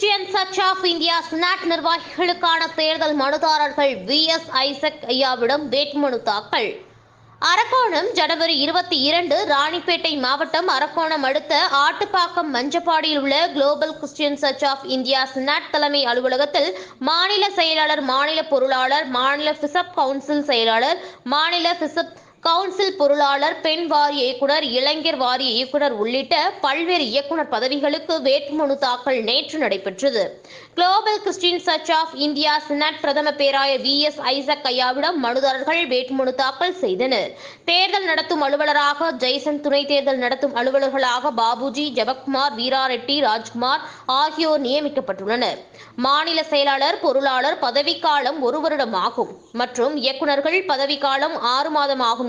Christian church of India synod நிர்வாகிகளுக்கான தேர்தல் மனுதாரர்கள் V S Isaac ஐயாவிடம் வேட்புமனு தாக்கல் அரக்கோணம் ஜனவரி இருபத்தி இரண்டு ராணிப்பேட்டை மாவட்டம் அரக்கோணம் அடுத்த ஆட்டுப்பாக்கம் மஞ்சப்பாடியில் உள்ள global Christian church of India synod தலைமை அலுவலகத்தில் மாநில செயலாளர் மாநில பொருளாளர் மாநில பிசப் கவுன்சில் செயலாளர் மாநில பிசப் கவுன்சில் பொருளாளர் பெண் வாரிய இயக்குனர் இளைஞர் வாரிய இயக்குனர் உள்ளிட்ட பல்வேறு இயக்குனர் பதவிகளுக்கு வேட்புமனு தாக்கல் நேற்று நடைபெற்றது. Global Christian church of India synod பிரதம பேராயர் வி எஸ் ஐசக் ஐயாவிடம் மனுதாரர்கள் வேட்புமனு தாக்கல் செய்தனர். தேர்தல் நடத்தும் அலுவலராக ஜெய்சன் துணை தேர்தல் நடத்தும் அலுவலர்களாக பாபுஜி ஜெபக்குமார் வீராரெட்டி ராஜ்குமார் ஆகியோர் நியமிக்கப்பட்டுள்ளனர். மாநில செயலாளர் பொருளாளர் பதவிக்காலம் ஒரு வருடம் ஆகும். மற்றும் இயக்குநர்கள் பதவிக்காலம் ஆறு மாதம் ஆகும்